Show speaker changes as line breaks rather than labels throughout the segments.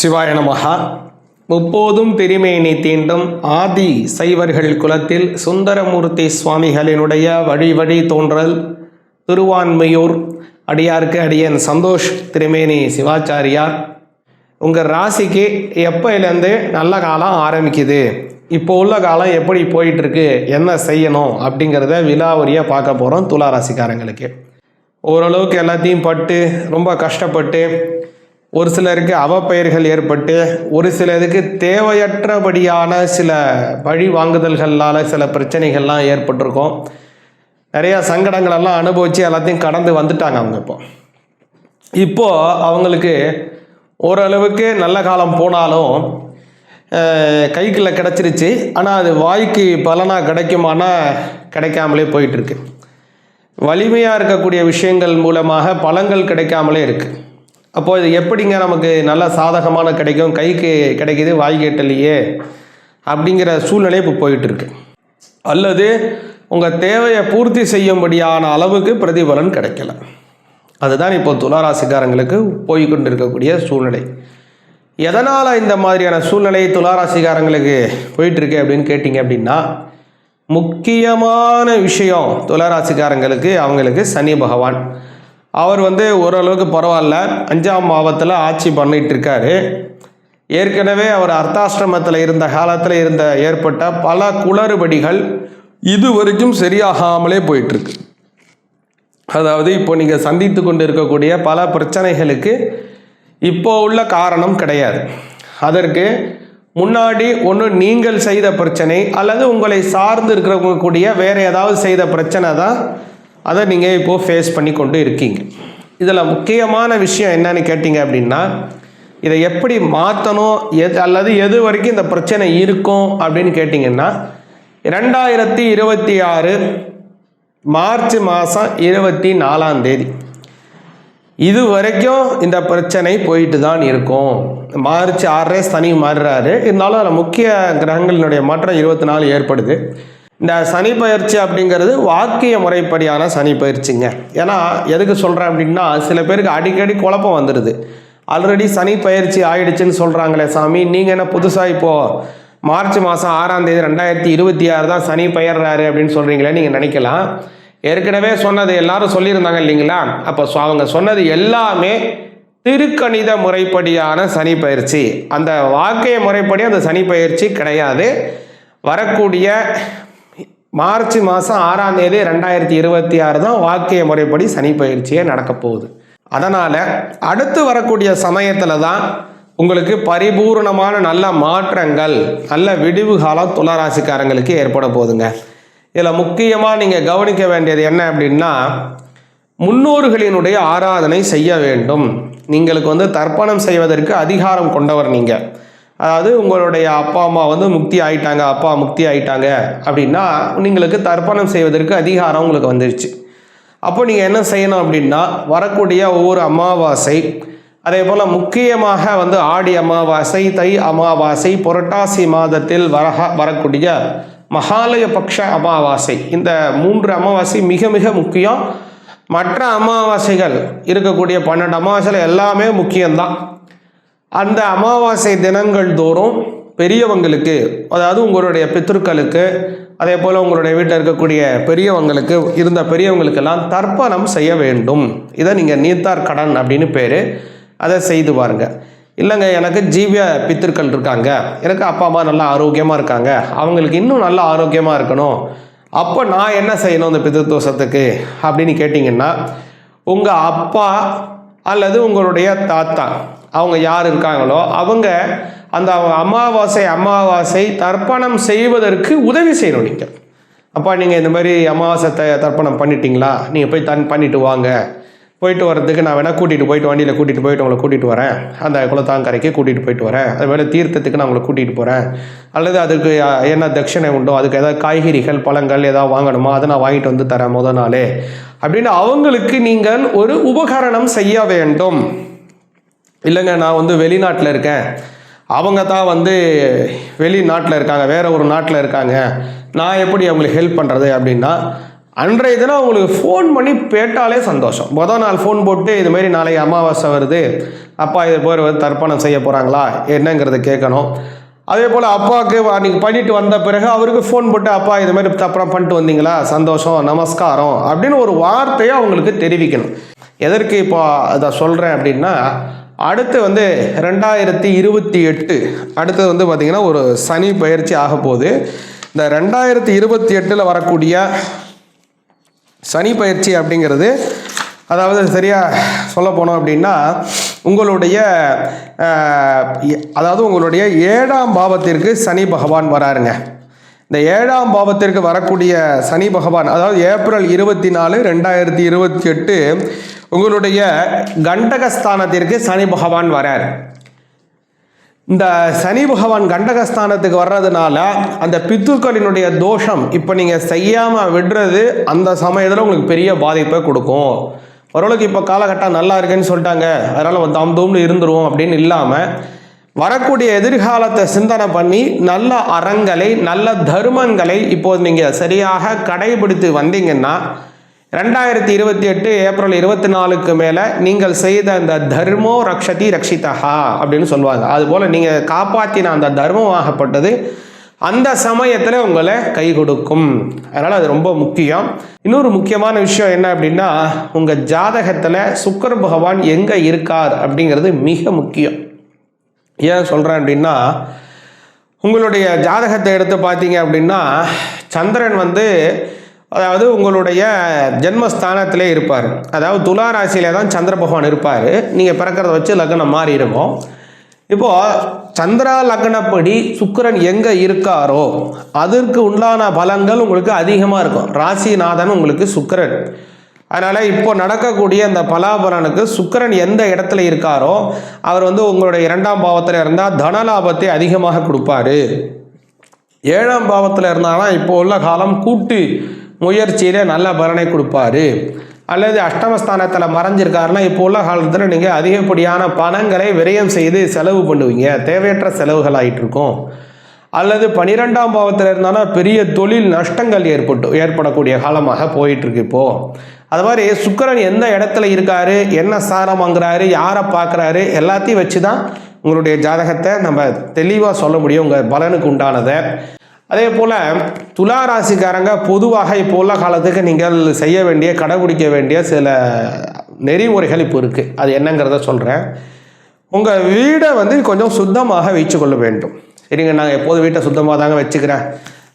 சிவாய நமகா முப்போதும் திருமேனி தீண்டும் ஆதி சைவர்கள் குலத்தில் சுந்தரமூர்த்தி சுவாமிகளினுடைய வழி வழி தோன்றல். திருவான்மையூர் அடியாருக்கு அடியன் சந்தோஷ் திருமேனி சிவாச்சாரியார். உங்கள் ராசிக்கு எப்போலேருந்து நல்ல காலம் ஆரம்பிக்குது? இப்போ உள்ள காலம் எப்படி போயிட்டுருக்கு? என்ன செய்யணும்? அப்படிங்கிறத விலாவரியாக பார்க்க போகிறோம் துலா ராசிக்காரங்களுக்கு. ஓரளவுக்கு எல்லாத்தையும் பட்டு ரொம்ப கஷ்டப்பட்டு ஒரு சிலருக்கு அவப்பெயர்கள் ஏற்பட்டு ஒரு சிலருக்கு தேவையற்றபடியான சில வழி வாங்குதல்களால் சில பிரச்சனைகள்லாம் ஏற்பட்டிருக்கும். நிறையா சங்கடங்களெல்லாம் அனுபவித்து எல்லாத்தையும் கடந்து வந்துட்டாங்க அவங்க இப்போ. இப்போது அவங்களுக்கு ஓரளவுக்கு நல்ல காலம் போனாலும் கைக்குள்ளே கைக்குள்ள கிடச்சிருச்சு. ஆனால் அது வாய்க்கு பலனாக கிடைக்குமானா கிடைக்காமலே போயிட்டுருக்கு வலிமையாக இருக்கக்கூடிய விஷயங்கள் மூலமாக பலங்கள் கிடைக்காமலே இருக்குது அப்போது எப்படிங்க நமக்கு நல்ல சாதகமான கிடைக்கும்? கைக்கு கிடைக்கிது வாய் கேட்டலையே அப்படிங்கிற சூழ்நிலை இப்போ போயிட்டுருக்கு. அல்லது உங்கள் தேவையை பூர்த்தி செய்யும்படியான அளவுக்கு பிரதிபலன் கிடைக்கல. அதுதான் இப்போ துளாராசிக்காரங்களுக்கு போய் இருக்கக்கூடிய சூழ்நிலை. எதனால் இந்த மாதிரியான சூழ்நிலை துளாராசிக்காரங்களுக்கு போயிட்டுருக்கு அப்படின்னு கேட்டிங்க அப்படின்னா முக்கியமான விஷயம் துளாராசிக்காரங்களுக்கு அவங்களுக்கு சனி பகவான். அவர் வந்து ஓரளவுக்கு பரவாயில்ல. அஞ்சாம் பாவத்தில் ஆட்சி பண்ணிட்டு இருக்காரு ஏற்கனவே அவர் அர்த்தாசிரமத்தில் இருந்த காலத்தில் இருந்த ஏற்பட்ட பல குளறுபடிகள் இது வரைக்கும் சரியாகாமலே போயிட்டுருக்கு. அதாவது இப்போ நீங்கள் சந்தித்து கொண்டு இருக்கக்கூடிய பல பிரச்சனைகளுக்கு இப்போ உள்ள காரணம் கிடையாது. அதற்கு முன்னாடி ஒன்று நீங்கள் செய்த பிரச்சனை அல்லது உங்களை சார்ந்து இருக்கிறவங்க கூடிய வேறு ஏதாவது செய்த பிரச்சனை தான் அதை நீங்கள் இப்போது ஃபேஸ் பண்ணி கொண்டு இருக்கீங்க. இதில் முக்கியமான விஷயம் என்னன்னு கேட்டிங்க அப்படின்னா இதை எப்படி மாற்றணும் எது அல்லது எது வரைக்கும் இந்த பிரச்சனை இருக்கும் அப்படின்னு கேட்டிங்கன்னா ரெண்டாயிரத்தி இருபத்தி ஆறு மார்ச் மாதம் இருபத்தி நாலாம் தேதி. இது வரைக்கும் இந்த பிரச்சனை போயிட்டு தான் இருக்கும். மார்ச் ஆறரை சனி மாறுறாரு. இருந்தாலும் அதில் முக்கிய கிரகங்களினுடைய மாற்றம் இருபத்தி நாலு ஏற்படுது. இந்த சனி பயிற்சி அப்படிங்கிறது வாக்கிய முறைப்படியான சனி பயிற்சிங்க ஏன்னா எதுக்கு சொல்கிறேன் அப்படின்னா சில பேருக்கு அடிக்கடி குழப்பம் வந்துடுது ஆல்ரெடி சனி பயிற்சி ஆயிடுச்சுன்னு சொல்கிறாங்களே சாமி நீங்கள் என்ன புதுசாக இப்போது மார்ச் மாதம் ஆறாம் தேதி ரெண்டாயிரத்தி இருபத்தி ஆறு தான் சனி பெயர்றாரு அப்படின்னு சொல்கிறீங்களே நீங்கள் நினைக்கலாம். ஏற்கனவே சொன்னது எல்லாரும் சொல்லியிருந்தாங்க இல்லைங்களா? அப்போ அவங்க சொன்னது எல்லாமே திருக்கணித முறைப்படியான சனி பயிற்சி அந்த வாக்கிய முறைப்படி அந்த சனி பயிற்சி கிடையாது. வரக்கூடிய மார்ச் மாதம் ஆறாம் தேதி ரெண்டாயிரத்தி இருபத்தி ஆறு தான் வாக்கிய முறைப்படி சனி பயிற்சியே நடக்க போகுது. அதனால் அடுத்து வரக்கூடிய சமயத்தில் தான் உங்களுக்கு பரிபூர்ணமான நல்ல மாற்றங்கள் நல்ல விடிவு காலம் துளராசிக்காரங்களுக்கு ஏற்பட போகுதுங்க. இதில் முக்கியமாக நீங்கள் கவனிக்க வேண்டியது என்ன அப்படின்னா முன்னோர்களினுடைய ஆராதனை செய்ய வேண்டும். நீங்களுக்கு வந்து தர்ப்பணம் செய்வதற்கு அதிகாரம் கொண்டவர் நீங்கள் அதாவது உங்களுடைய அப்பா அம்மா வந்து முக்தி ஆயிட்டாங்க அப்பா முக்தி ஆயிட்டாங்க அப்படின்னா உங்களுக்கு தர்ப்பணம் செய்வதற்கு அதிகாரம் உங்களுக்கு வந்துருச்சு. அப்போ நீங்கள் என்ன செய்யணும் அப்படின்னா வரக்கூடிய ஒவ்வொரு அமாவாசை அதே போல் முக்கியமாக வந்து ஆடி அமாவாசை தை அமாவாசை புரட்டாசி மாதத்தில் வரக வரக்கூடிய மகாலய பக்ஷ அமாவாசை. இந்த மூன்று அமாவாசை மிக மிக முக்கியம். மற்ற அமாவாசைகள் இருக்கக்கூடிய பன்னெண்டு அமாவாசையில் எல்லாமே முக்கியம்தான். அந்த அமாவாசை தினங்கள் தோறும் பெரியவங்களுக்கு அதாவது உங்களுடைய பித்திருக்களுக்கு அதே போல் உங்களுடைய வீட்டில் இருக்கக்கூடிய பெரியவங்களுக்கு இருந்த பெரியவங்களுக்கெல்லாம் தர்ப்பணம் செய்ய வேண்டும். இதை நீங்கள் நீத்தார் கடன் அப்படின்னு பேர். அதை செய்து பாருங்க. இல்லைங்க எனக்கு ஜீவிய பித்திருக்கள் இருக்காங்க. எனக்கு அப்பா அம்மா நல்லா ஆரோக்கியமாக இருக்காங்க. அவங்களுக்கு இன்னும் நல்லா ஆரோக்கியமாக இருக்கணும். அப்போ நான் என்ன செய்யணும் இந்த பித்திருத்தோஷத்துக்கு அப்படின்னு கேட்டிங்கன்னா உங்கள் அப்பா அல்லது உங்களுடைய தாத்தா அவங்க யார் இருக்காங்களோ அவங்க அந்த அமாவாசை அமாவாசை தர்ப்பணம் செய்வதற்கு உதவி செய்யணும் நீங்கள் அப்பா நீங்கள் இந்த மாதிரி அமாவாசை த தர்ப்பணம் பண்ணிட்டீங்களா? நீங்கள் போய் தன் பண்ணிட்டு வாங்க. போயிட்டு வரதுக்கு நான் வேணால் கூட்டிகிட்டு போயிட்டு வண்டியில் கூட்டிகிட்டு போயிட்டு உங்களை கூட்டிகிட்டு வரேன். அந்த குளத்தாங்கரைக்கு கூட்டிகிட்டு போயிட்டு வரேன். அதுமாதிரி தீர்த்தத்துக்கு நான் உங்களை கூட்டிகிட்டு போகிறேன் அல்லது அதுக்கு என்ன தட்சிணை உண்டோ அதுக்கு ஏதாவது காய்கறிகள் பழங்கள் ஏதாவது வாங்கணுமா? அதை நான் வாங்கிட்டு வந்து தரேன் முத நாளே. அப்படின்னு அவங்களுக்கு நீங்கள் ஒரு உபகரணம் செய்ய வேண்டும். இல்லைங்க நான் வந்து வெளிநாட்டில் இருக்கேன். அவங்க தான் வந்து வெளிநாட்டில் இருக்காங்க வேறு ஒரு நாட்டில் இருக்காங்க. நான் எப்படி அவங்களுக்கு ஹெல்ப் பண்ணுறது அப்படின்னா அன்றைய தினம் அவங்களுக்கு ஃபோன் பண்ணி கேட்டாலே சந்தோஷம். மொதல் நாள் ஃபோன் போட்டு இது மாதிரி நாளைக்கு அமாவாசை வருது அப்பா இது போய் வந்து தர்ப்பணம் செய்ய போகிறாங்களா என்னங்கிறத கேட்கணும். அதே போல் அப்பாவுக்கு அன்றைக்கி பண்ணிட்டு வந்த பிறகு அவருக்கு ஃபோன் போட்டு அப்பா இது மாதிரி தப்புறம் பண்ணிட்டு வந்தீங்களா? சந்தோஷம் நமஸ்காரம் அப்படின்னு ஒரு வார்த்தையை அவங்களுக்கு தெரிவிக்கணும். எதற்கு இப்போ அதை சொல்கிறேன் அப்படின்னா அடுத்து வந்து ரெண்டாயிரத்தி இருபத்தி எட்டு அடுத்தது வந்து பார்த்திங்கன்னா ஒரு சனி பயிற்சி ஆக போகுது. இந்த ரெண்டாயிரத்தி இருபத்தி எட்டில் வரக்கூடிய சனி பயிற்சி அப்படிங்கிறது அதாவது சரியாக சொல்ல போனோம் அப்படின்னா உங்களுடைய அதாவது உங்களுடைய ஏழாம் பாவத்திற்கு சனி பகவான் வராருங்க. இந்த ஏழாம் பாவத்திற்கு வரக்கூடிய சனி பகவான் அதாவது ஏப்ரல் இருபத்தி நாலு ரெண்டாயிரத்தி இருபத்தி எட்டு உங்களுடைய கண்டகஸ்தானத்திற்கு சனி பகவான் வரார். இந்த சனி பகவான் கண்டகஸ்தானத்துக்கு வர்றதுனால அந்த பித்துக்களினுடைய தோஷம் இப்போ நீங்கள் செய்யாமல் விடுறது அந்த சமயத்தில் உங்களுக்கு பெரிய பாதிப்பை கொடுக்கும். ஓரளவுக்கு இப்போ காலகட்டம் நல்லா இருக்குன்னு சொல்லிட்டாங்க. அதனால் தாம் தூம்னு இருந்துருவோம் அப்படின்னு இல்லாமல் வரக்கூடிய எதிர்காலத்தை சிந்தனை பண்ணி நல்ல அறங்களை நல்ல தர்மங்களை இப்போது நீங்கள் சரியாக கடைபிடித்து வந்தீங்கன்னா ரெண்டாயிரத்தி இருபத்தி எட்டு ஏப்ரல் இருபத்தி நாலுக்கு மேலே நீங்கள் செய்த அந்த தர்மோ ரக்ஷதி ரக்ஷிதஹா அப்படின்னு சொல்லுவாங்க. அதுபோல் நீங்கள் காப்பாற்றின அந்த தர்மம் ஆகப்பட்டது அந்த சமயத்தில் உங்களை கை கொடுக்கும். அதனால் அது ரொம்ப முக்கியம். இன்னொரு முக்கியமான விஷயம் என்ன அப்படின்னா உங்கள் ஜாதகத்தில் சுக்கர பகவான் எங்கே இருக்கார் அப்படிங்கிறது மிக முக்கியம். ஏன் சொல்கிறேன் அப்படின்னா உங்களுடைய ஜாதகத்தை எடுத்து பார்த்தீங்க அப்படின்னா சந்திரன் வந்து அதாவது உங்களுடைய ஜென்மஸ்தானத்திலே இருப்பார். அதாவது துலா ராசியிலே தான் சந்திர பகவான் இருப்பார். நீங்கள் பிறக்கிறத வச்சு லக்னம் மாறி இருக்கும் இப்போது சந்திரா லக்னப்படி சுக்கரன் எங்கே இருக்காரோ அதற்கு உண்டான பலன்கள் உங்களுக்கு அதிகமாக இருக்கும். ராசிநாதன் உங்களுக்கு சுக்கரன். அதனால் இப்போ நடக்கக்கூடிய அந்த பலாபலனுக்கு சுக்கரன் எந்த இடத்துல இருக்காரோ அவர் வந்து உங்களுடைய இரண்டாம் பாவத்தில் இருந்தால் தனலாபத்தை அதிகமாக கொடுப்பாரு. ஏழாம் பாவத்தில் இருந்தாலும் இப்போ உள்ள காலம் கூட்டு முயற்சியில் நல்ல பலனை கொடுப்பாரு. அல்லது அஷ்டமஸ்தானத்தில் மறைஞ்சிருக்காருன்னா இப்போ உள்ள காலத்தில் நீங்கள் அதிகப்படியான பணங்களை விரயம் செய்து செலவு பண்ணுவீங்க. தேவையற்ற செலவுகள் ஆயிட்டு இருக்கும் அல்லது பனிரெண்டாம் பாவத்தில் இருந்தாலும் பெரிய தொழில் நஷ்டங்கள் ஏற்பட்டு ஏற்படக்கூடிய காலமாக போயிட்டுருக்கு இப்போது இப்போ. அது மாதிரி சுக்கரன் எந்த இடத்துல இருக்காரு என்ன சாரம் வாங்குறாரு யாரை பார்க்குறாரு எல்லாத்தையும் வச்சு தான் உங்களுடைய ஜாதகத்தை நம்ம தெளிவாக சொல்ல முடியும். உங்கள் பலனுக்கு உண்டானதை. அதே போல் துலா ராசிக்காரங்க பொதுவாக இப்போ உள்ள காலத்துக்கு நீங்கள் செய்ய வேண்டிய கடைபிடிக்க வேண்டிய சில நெறிமுறைகள் இப்போ இருக்குது அது என்னங்கிறத சொல்கிறேன் உங்கள் வீடை வந்து கொஞ்சம் சுத்தமாக வைச்சுக்கொள்ள வேண்டும். சரிங்க நாங்கள் எப்போதும் வீட்டை சுத்தமாக தாங்க வச்சுக்கிறேன்?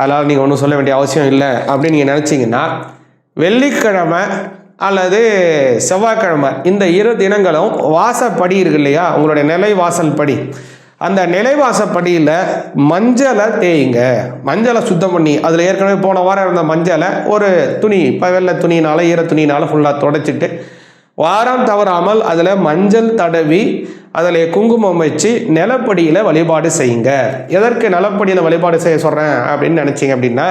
அதனால் நீங்கள் ஒன்றும் சொல்ல வேண்டிய அவசியம் இல்லை அப்படின்னு நீங்கள் நினச்சிங்கன்னா வெள்ளிக்கிழமை அல்லது செவ்வாய்க்கிழமை இந்த இரு தினங்களும் வாசப்படி இருக்கு இல்லையா? உங்களுடைய நிலை வாசல் படி. அந்த நிலைவாசப்படியில் மஞ்சளை தேயுங்க. மஞ்சளை சுத்தம் பண்ணி அதில் ஏற்கனவே போன வாரம் இருந்த மஞ்சளை ஒரு துணி இப்போ வெள்ளை துணினால ஈர துணினால ஃபுல்லாக தொடச்சிட்டு வாரம் தவறாமல் அதில் மஞ்சள் தடவி அதில் குங்குமம் வச்சு நிலப்படியில் வழிபாடு செய்யுங்க. எதற்கு நிலப்படியில் வழிபாடு செய்ய சொல்கிறேன் அப்படின்னு நினச்சிங்க அப்படின்னா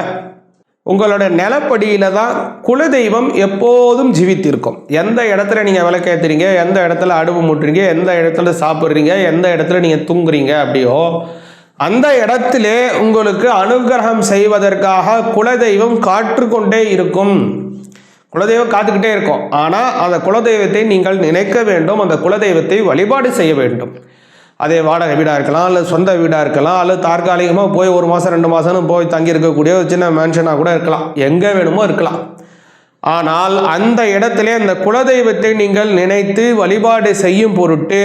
உங்களோட நிலப்படியில தான் குலதெய்வம் எப்போதும் ஜீவித்திருக்கும். எந்த இடத்துல நீங்கள் விளக்கேற்றுறீங்க எந்த இடத்துல அடுவு மூட்டுறீங்க எந்த இடத்துல சாப்பிட்றீங்க எந்த இடத்துல நீங்கள் தூங்குறீங்க அப்படியோ அந்த இடத்திலே உங்களுக்கு அனுகிரகம் செய்வதற்காக குலதெய்வம் காற்றுக்கொண்டே இருக்கும். குலதெய்வம் காத்துக்கிட்டே இருக்கும். ஆனால் அந்த குலதெய்வத்தை நீங்கள் நினைக்க வேண்டும் அந்த குலதெய்வத்தை வழிபாடு செய்ய வேண்டும். அதே வாடகை வீடாக இருக்கலாம் இல்லை சொந்த வீடாக இருக்கலாம் அல்லது தற்காலிகமாக போய் ஒரு மாதம் ரெண்டு மாதம்னு போய் தங்கி இருக்கக்கூடிய ஒரு சின்ன மேன்ஷனாக கூட இருக்கலாம். எங்கே வேணுமோ இருக்கலாம். ஆனால் அந்த இடத்திலே அந்த குலதெய்வத்தை நீங்கள் நினைத்து வழிபாடு செய்யும் பொருட்டு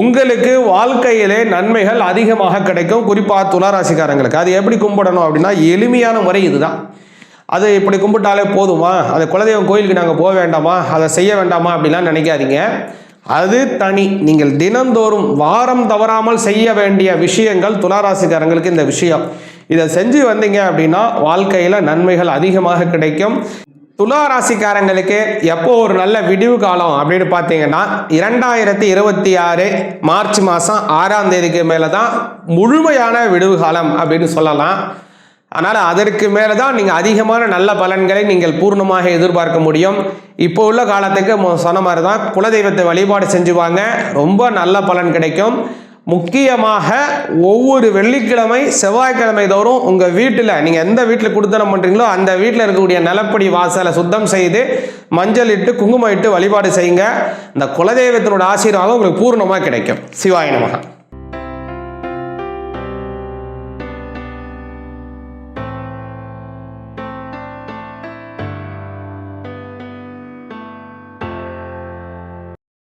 உங்களுக்கு வாழ்க்கையிலே நன்மைகள் அதிகமாக கிடைக்கும். குறிப்பாக துளாராசிக்காரங்களுக்கு. அது எப்படி கும்பிடணும் அப்படின்னா எளிமையான முறை இதுதான். அது இப்படி கும்பிட்டாலே போதுமா? அந்த குலதெய்வம் கோயிலுக்கு நாங்கள் போக வேண்டாமா? அதை செய்ய வேண்டாமா? அப்படிலாம் நினைக்காதீங்க. அது தனி. நீங்கள் தினந்தோறும் வாரம் தவறாமல் செய்ய வேண்டிய விஷயங்கள் துளாராசிக்காரங்களுக்கு இந்த விஷயம். இதை செஞ்சு வந்தீங்க அப்படின்னா வாழ்க்கையில் நன்மைகள் அதிகமாக கிடைக்கும். துலா ராசிக்காரங்களுக்கு எப்போ ஒரு நல்ல விடிவு காலம் அப்படின்னு பார்த்தீங்கன்னா இரண்டாயிரத்தி இருபத்தி ஆறு மார்ச் மாதம் ஆறாம் தேதிக்கு மேலே தான் முழுமையான விடிவு காலம் அப்படின்னு சொல்லலாம். அதனால் அதற்கு மேலே தான் நீங்கள் அதிகமான நல்ல பலன்களை நீங்கள் பூர்ணமாக எதிர்பார்க்க முடியும். இப்போ உள்ள காலத்துக்கு சொன்ன மாதிரி தான் குலதெய்வத்தை வழிபாடு செஞ்சுவாங்க. ரொம்ப நல்ல பலன் கிடைக்கும். முக்கியமாக ஒவ்வொரு வெள்ளிக்கிழமை செவ்வாய்க்கிழமை தோறும் உங்கள் வீட்டில் நீங்கள் எந்த வீட்டில் கொடுத்தனம் பண்ணுறீங்களோ அந்த வீட்டில் இருக்கக்கூடிய நிலப்படி வாசலை சுத்தம் செய்து மஞ்சள் இட்டு குங்குமம் இட்டு வழிபாடு செய்யுங்க. இந்த குலதெய்வத்தினோட ஆசீர்வாதம் உங்களுக்கு பூர்ணமாக கிடைக்கும். சிவாய